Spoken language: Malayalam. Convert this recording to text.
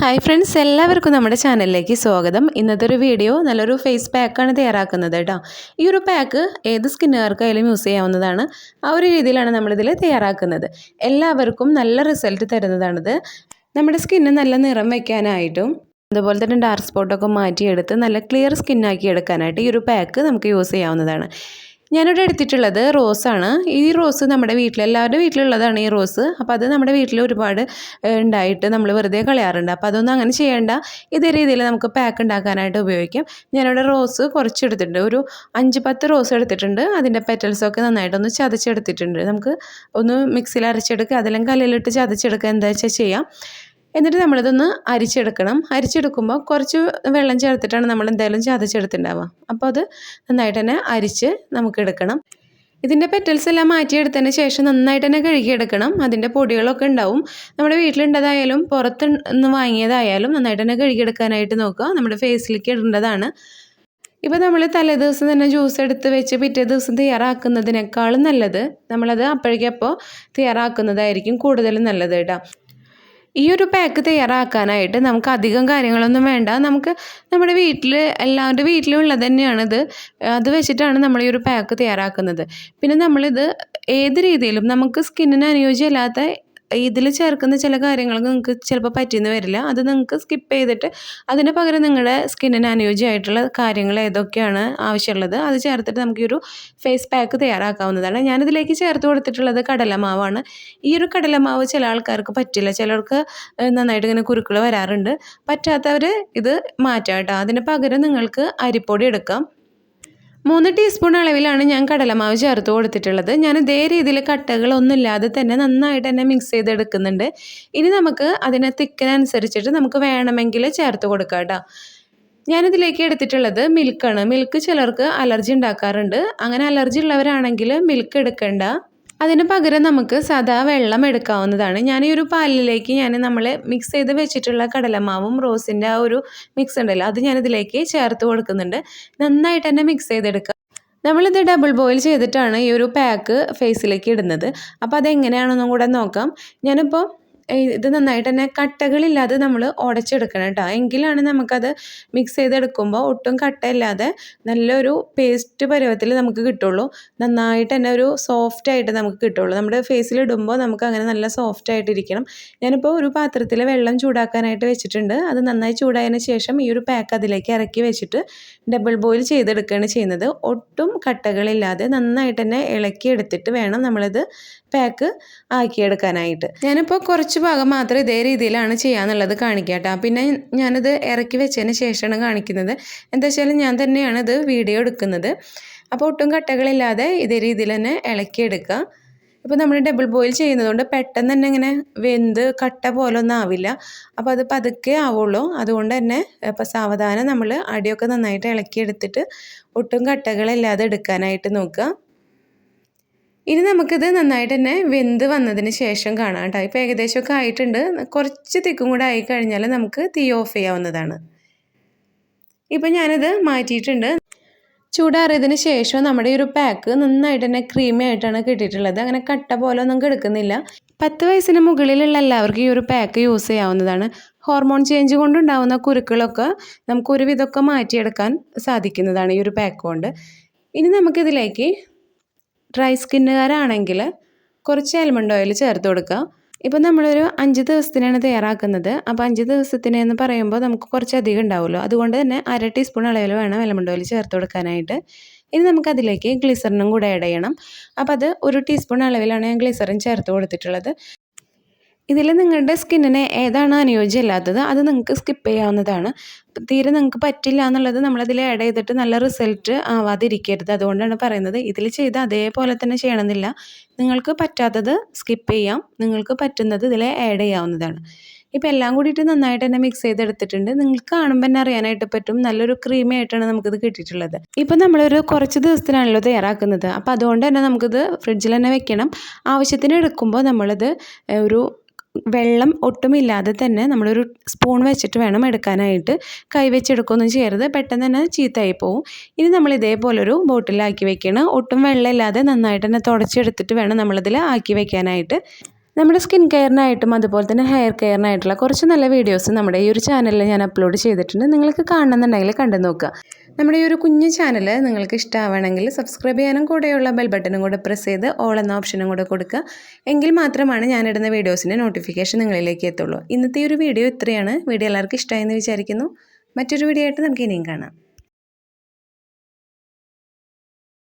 ഹായ് ഫ്രണ്ട്സ് എല്ലാവർക്കും നമ്മുടെ ചാനലിലേക്ക് സ്വാഗതം. ഇന്നത്തെ ഒരു വീഡിയോ നല്ലൊരു ഫേസ് പാക്കാണ് തയ്യാറാക്കുന്നത് കേട്ടോ. ഈ ഒരു പാക്ക് ഏത് സ്കിന്നുകാർക്കായാലും യൂസ് ചെയ്യാവുന്നതാണ്. ആ ഒരു രീതിയിലാണ് നമ്മളിതിൽ തയ്യാറാക്കുന്നത്. എല്ലാവർക്കും നല്ല റിസൾട്ട് തരുന്നതാണിത്. നമ്മുടെ സ്കിന്ന് നല്ല നിറം വയ്ക്കാനായിട്ടും അതുപോലെ തന്നെ ഡാർക്ക് സ്പോട്ടൊക്കെ മാറ്റിയെടുത്ത് നല്ല ക്ലിയർ സ്കിന്നാക്കി എടുക്കാനായിട്ട് ഈ ഒരു പാക്ക് നമുക്ക് യൂസ് ചെയ്യാവുന്നതാണ്. ഞാനിവിടെ എടുത്തിട്ടുള്ളത് റോസാണ്. ഈ റോസ് നമ്മുടെ വീട്ടിൽ എല്ലാവരുടെ വീട്ടിലുള്ളതാണ് ഈ റോസ്. അപ്പോൾ അത് നമ്മുടെ വീട്ടിൽ ഒരുപാട് ഉണ്ടായിട്ട് നമ്മൾ വെറുതെ കളയാറുണ്ട്. അപ്പോൾ അതൊന്നും അങ്ങനെ ചെയ്യേണ്ട. ഇതേ രീതിയിൽ നമുക്ക് പാക്ക് ഉണ്ടാക്കാനായിട്ട് ഉപയോഗിക്കാം. ഞാനിവിടെ റോസ് കുറച്ച് എടുത്തിട്ടുണ്ട് ഒരു അഞ്ച് പത്ത് റോസ് എടുത്തിട്ടുണ്ട്. അതിന്റെ പെറ്റൽസൊക്കെ നന്നായിട്ടൊന്ന് ചതച്ചെടുത്തിട്ടുണ്ട്. നമുക്ക് ഒന്ന് മിക്സിയിൽ അരച്ചെടുക്കുക. അതെല്ലാം കല്ലിലിട്ട് ചതച്ചെടുക്കുക. എന്താ വെച്ചാൽ ചെയ്യാം. എന്നിട്ട് നമ്മളിതൊന്ന് അരിച്ചെടുക്കണം. അരിച്ചെടുക്കുമ്പോൾ കുറച്ച് വെള്ളം ചേർത്തിട്ടാണ് നമ്മൾ എന്തായാലും ചതച്ചെടുത്തിട്ടുണ്ടാവുക അപ്പോൾ അത് നന്നായിട്ട് തന്നെ അരിച്ച് നമുക്ക് എടുക്കണം ഇതിന്റെ പെറ്റൽസ് എല്ലാം മാറ്റിയെടുത്തതിന് ശേഷം നന്നായിട്ട് തന്നെ കഴുകിയെടുക്കണം. അതിന്റെ പൊടികളൊക്കെ ഉണ്ടാവും. നമ്മുടെ വീട്ടിലുണ്ടതായാലും പുറത്ത് നിന്ന് വാങ്ങിയതായാലും നന്നായിട്ട് തന്നെ കഴുകിയെടുക്കാനായിട്ട് നോക്കുക. നമ്മുടെ ഫേസിലേക്ക് ഇടേണ്ടതാണ്. ഇപ്പോൾ നമ്മൾ തലേ ദിവസം തന്നെ ജ്യൂസ് എടുത്ത് വെച്ച് പിറ്റേ ദിവസം തയ്യാറാക്കുന്നതിനേക്കാളും നല്ലത് നമ്മളത് അപ്പോഴേക്കപ്പോൾ തയ്യാറാക്കുന്നതായിരിക്കും കൂടുതലും നല്ലത് കേട്ടോ. ഈ ഒരു പാക്ക് തയ്യാറാക്കാനായിട്ട് നമുക്ക് അധികം കാര്യങ്ങളൊന്നും വേണ്ട. നമുക്ക് നമ്മുടെ വീട്ടിൽ എല്ലാവരുടെ വീട്ടിലും ഉള്ളത് തന്നെയാണിത് അത് വെച്ചിട്ടാണ് നമ്മൾ ഈ ഒരു പാക്ക് തയ്യാറാക്കുന്നത്. പിന്നെ നമ്മളിത് ഏത് രീതിയിലും നമുക്ക് സ്കിന്നിന് അനുയോജ്യമല്ലാത്ത ഇതിൽ ചേർക്കുന്ന ചില കാര്യങ്ങൾ നിങ്ങൾക്ക് ചിലപ്പോൾ പറ്റിയെന്ന് വരില്ല. അത് നിങ്ങൾക്ക് സ്കിപ്പ് ചെയ്തിട്ട് അതിന് പകരം നിങ്ങളുടെ സ്കിന്നിന് അനുയോജ്യമായിട്ടുള്ള കാര്യങ്ങൾ ഏതൊക്കെയാണ് ആവശ്യമുള്ളത് അത് ചേർത്തിട്ട് നമുക്ക് ഈ ഒരു ഫേസ് പാക്ക് തയ്യാറാക്കാവുന്നതാണ്. ഞാനിതിലേക്ക് ചേർത്ത് കൊടുത്തിട്ടുള്ളത് കടലമാവാണ്. ഈ ഒരു കടലമാവ് ചില ആൾക്കാർക്ക് പറ്റില്ല. ചിലർക്ക് നന്നായിട്ട് ഇങ്ങനെ കുരുക്കൾ വരാറുണ്ട്. പറ്റാത്തവർ ഇത് മാറ്റാം കേട്ടോ. അതിന് പകരം നിങ്ങൾക്ക് അരിപ്പൊടി എടുക്കാം. മൂന്ന് ടീസ്പൂൺ അളവിലാണ് ഞാൻ കടലമാവ് ചേർത്ത് കൊടുത്തിട്ടുള്ളത്. ഞാൻ ഇതേ രീതിയിൽ കട്ടകളൊന്നുമില്ലാതെ തന്നെ നന്നായിട്ട് തന്നെ മിക്സ് ചെയ്തെടുക്കുന്നുണ്ട്. ഇനി നമുക്ക് അതിനെ തിക്കനുസരിച്ചിട്ട് നമുക്ക് വേണമെങ്കിൽ ചേർത്ത് കൊടുക്കാം കേട്ടോ. ഞാനിതിലേക്ക് എടുത്തിട്ടുള്ളത് മിൽക്കാണ് മിൽക്ക് ചിലർക്ക് അലർജി ഉണ്ടാക്കാറുണ്ട്. അങ്ങനെ അലർജി ഉള്ളവരാണെങ്കിൽ മിൽക്ക് എടുക്കണ്ട. അതിന് പകരം നമുക്ക് സാധാ വെള്ളം എടുക്കാവുന്നതാണ്. ഞാൻ ഈ ഒരു പാലിലേക്ക് ഞാൻ നമ്മൾ മിക്സ് ചെയ്ത് വെച്ചിട്ടുള്ള കടലമാവും റോസിന്റെ ആ ഒരു മിക്സ് ഉണ്ടല്ലോ അത് ഞാനിതിലേക്ക് ചേർത്ത് കൊടുക്കുന്നുണ്ട്. നന്നായിട്ട് തന്നെ മിക്സ് ചെയ്തെടുക്കുക നമ്മളിത് ഡബിൾ ബോയിൽ ചെയ്തിട്ടാണ് ഈ ഒരു പാക്ക് ഫേസിലേക്ക് ഇടുന്നത്. അപ്പോൾ അതെങ്ങനെയാണെന്നും കൂടെ നോക്കാം. ഞാനിപ്പോൾ ഇത് നന്നായിട്ട് തന്നെ കട്ടകളില്ലാതെ നമ്മൾ ഉടച്ചെടുക്കണം കേട്ടോ. എങ്കിലാണ് നമുക്കത് മിക്സ് ചെയ്തെടുക്കുമ്പോൾ ഒട്ടും കട്ടയില്ലാതെ നല്ലൊരു പേസ്റ്റ് പരുവത്തിൽ നമുക്ക് കിട്ടുള്ളൂ. നന്നായിട്ട് തന്നെ ഒരു സോഫ്റ്റ് ആയിട്ട് നമുക്ക് കിട്ടുള്ളൂ. നമ്മുടെ ഫേസിൽ ഇടുമ്പോൾ നമുക്ക് അങ്ങനെ നല്ല സോഫ്റ്റ് ആയിട്ടിരിക്കണം. ഞാനിപ്പോൾ ഒരു പാത്രത്തിൽ വെള്ളം ചൂടാക്കാനായിട്ട് വെച്ചിട്ടുണ്ട്. അത് നന്നായി ചൂടായതിന് ശേഷം ഈ ഒരു പാക്ക് അതിലേക്ക് ഇറക്കി വെച്ചിട്ട് ഡബിൾ ബോയിൽ ചെയ്തെടുക്കുകയാണ് ചെയ്യുന്നത്. ഒട്ടും കട്ടകളില്ലാതെ നന്നായിട്ട് തന്നെ ഇളക്കി എടുത്തിട്ട് വേണം നമ്മളത് പാക്ക് ആക്കിയെടുക്കാനായിട്ട്. ഞാനിപ്പോൾ കുറച്ച് ഭാഗം മാത്രം ഇതേ രീതിയിലാണ് ചെയ്യാന്നുള്ളത് കാണിക്കുക കേട്ടോ. പിന്നെ ഞാനിത് ഇറക്കി വെച്ചതിന് ശേഷമാണ് കാണിക്കുന്നത്. എന്താ വെച്ചാൽ ഞാൻ തന്നെയാണ് ഇത് വീഡിയോ എടുക്കുന്നത്. അപ്പോൾ ഒട്ടും കട്ടകളില്ലാതെ ഇതേ രീതിയിൽ തന്നെ ഇളക്കിയെടുക്കുക ഇപ്പോൾ നമ്മൾ ഡബിൾ ബോയിൽ ചെയ്യുന്നതുകൊണ്ട് പെട്ടെന്ന് തന്നെ ഇങ്ങനെ വെന്ത് കട്ട പോലെ ഒന്നും ആവില്ല. അപ്പോൾ അത് പതുക്കെ ആവുള്ളൂ. അതുകൊണ്ട് തന്നെ ഇപ്പോൾ സാവധാനം നമ്മൾ അടിയൊക്കെ നന്നായിട്ട് ഇളക്കിയെടുത്തിട്ട് ഒട്ടും കട്ടകളില്ലാതെ എടുക്കാനായിട്ട് നോക്കുക. ഇനി നമുക്കിത് നന്നായിട്ട് തന്നെ വെന്ത് വന്നതിന് ശേഷം കാണാം കേട്ടോ ഇപ്പോൾ ഏകദേശമൊക്കെ ആയിട്ടുണ്ട്. കുറച്ച് തിക്കും കൂടെ ആയിക്കഴിഞ്ഞാൽ നമുക്ക് തീ ഓഫ് ചെയ്യാവുന്നതാണ്. ഇപ്പോൾ ഞാനിത് മാറ്റിയിട്ടുണ്ട്. ചൂടാറിയതിന് ശേഷം നമ്മുടെ ഈ ഒരു പാക്ക് നന്നായിട്ട് തന്നെ ക്രീമി ആയിട്ടാണ് കിട്ടിയിട്ടുള്ളത്. അങ്ങനെ കട്ട പോലെ ഒന്നും കിടക്കുന്നില്ല. പത്ത് വയസ്സിന് മുകളിലുള്ള എല്ലാവർക്കും ഈ ഒരു പാക്ക് യൂസ് ചെയ്യാവുന്നതാണ്. ഹോർമോൺ ചേഞ്ച് കൊണ്ടുണ്ടാവുന്ന കുരുക്കളൊക്കെ നമുക്ക് ഒരുവിധമൊക്കെ മാറ്റിയെടുക്കാൻ സാധിക്കുന്നതാണ് ഈ ഒരു പാക്ക് കൊണ്ട്. ഇനി നമുക്കിതിലേക്ക് ഡ്രൈ സ്കിന്നുകാരാണെങ്കിൽ കുറച്ച് ആൽമണ്ട് ഓയിൽ ചേർത്ത് കൊടുക്കുക. ഇപ്പോൾ നമ്മളൊരു അഞ്ച് ദിവസത്തിനാണ് തയ്യാറാക്കുന്നത്. അപ്പോൾ അഞ്ച് ദിവസത്തിനെന്ന് പറയുമ്പോൾ നമുക്ക് കുറച്ച് അധികം ഉണ്ടാവുമല്ലോ. അതുകൊണ്ട് തന്നെ അര ടീസ്പൂൺ അളവിൽ വേണം ആൽമണ്ട് ഓയിൽ ചേർത്ത് കൊടുക്കാനായിട്ട്. ഇനി നമുക്കതിലേക്ക് ഗ്ലിസറിനും കൂടെ ആഡ് ചെയ്യണം. അപ്പോൾ അത് ഒരു ടീസ്പൂൺ അളവിലാണ് ഞാൻ ഗ്ലിസറിൻ ചേർത്ത് കൊടുത്തിട്ടുള്ളത്. ഇതിൽ നിങ്ങളുടെ സ്കിന്നിന് ഏതാണ് അനുയോജ്യമല്ലാത്തത് അത് നിങ്ങൾക്ക് സ്കിപ്പ് ചെയ്യാവുന്നതാണ്. തീരെ നിങ്ങൾക്ക് പറ്റില്ല എന്നുള്ളത് നമ്മളതിൽ ആഡ് ചെയ്തിട്ട് നല്ല റിസൾട്ട് ആവാതിരിക്കരുത്. അതുകൊണ്ടാണ് പറയുന്നത് ഇതിൽ ചെയ്ത് അതേപോലെ തന്നെ ചെയ്യണമെന്നില്ല. നിങ്ങൾക്ക് പറ്റാത്തത് സ്കിപ്പ് ചെയ്യാം. നിങ്ങൾക്ക് പറ്റുന്നത് ഇതിൽ ആഡ് ചെയ്യാവുന്നതാണ്. ഇപ്പോൾ എല്ലാം കൂടിയിട്ട് നന്നായിട്ട് തന്നെ മിക്സ് ചെയ്തെടുത്തിട്ടുണ്ട്. നിങ്ങൾക്ക് കാണുമ്പോൾ തന്നെ അറിയാനായിട്ട് പറ്റും. നല്ലൊരു ക്രീമി ആയിട്ടാണ് നമുക്കിത് കിട്ടിയിട്ടുള്ളത്. ഇപ്പോൾ നമ്മളൊരു കുറച്ച് ദിവസത്തിനാണല്ലോ തയ്യാറാക്കുന്നത്. അപ്പോൾ അതുകൊണ്ട് തന്നെ നമുക്കിത് ഫ്രിഡ്ജിൽ തന്നെ വെക്കണം. ആവശ്യത്തിന് എടുക്കുമ്പോൾ നമ്മളിത് ഒരു വെള്ളം ഒട്ടുമില്ലാതെ തന്നെ നമ്മളൊരു സ്പൂൺ വെച്ചിട്ട് വേണം എടുക്കാനായിട്ട്. കൈ വെച്ചെടുക്കുകയൊന്നും ചെയ്യരുത്. പെട്ടെന്ന് തന്നെ ചീത്തയായി പോവും. ഇനി നമ്മൾ ഇതേപോലൊരു ബോട്ടിലാക്കി വെക്കണം. ഒട്ടും വെള്ളമില്ലാതെ നന്നായിട്ട് തന്നെ തുടച്ചെടുത്തിട്ട് വേണം നമ്മളിതിൽ ആക്കി വെക്കാനായിട്ട്. നമ്മുടെ സ്കിൻ കെയറിനായിട്ടും അതുപോലെ തന്നെ ഹെയർ കെയറിനായിട്ടുള്ള കുറച്ച് നല്ല വീഡിയോസ് നമ്മുടെ ഈ ഒരു ചാനലിൽ ഞാൻ അപ്ലോഡ് ചെയ്തിട്ടുണ്ട്. നിങ്ങൾക്ക് കാണണമെന്നുണ്ടെങ്കിൽ കണ്ടു നോക്കുക നമ്മുടെ ഈ ഒരു കുഞ്ഞു ചാനൽ നിങ്ങൾക്ക് ഇഷ്ടമാവണമെങ്കിൽ സബ്സ്ക്രൈബ് ചെയ്യാനും കൂടെയുള്ള ബെൽ ബട്ടണും കൂടെ പ്രസ് ചെയ്ത് ഓൾ എന്ന ഓപ്ഷനും കൂടെ കൊടുക്കുക. എങ്കിൽ മാത്രമാണ് ഞാനിടുന്ന വീഡിയോസിന്റെ നോട്ടിഫിക്കേഷൻ നിങ്ങളിലേക്ക് എത്തുള്ളൂ. ഇന്നത്തെ ഒരു വീഡിയോ ഇത്രയാണ്. വീഡിയോ എല്ലാവർക്കും ഇഷ്ടമായെന്ന് വിചാരിക്കുന്നു. മറ്റൊരു വീഡിയോ ആയിട്ട് നമുക്ക് ഇനിയും കാണാം.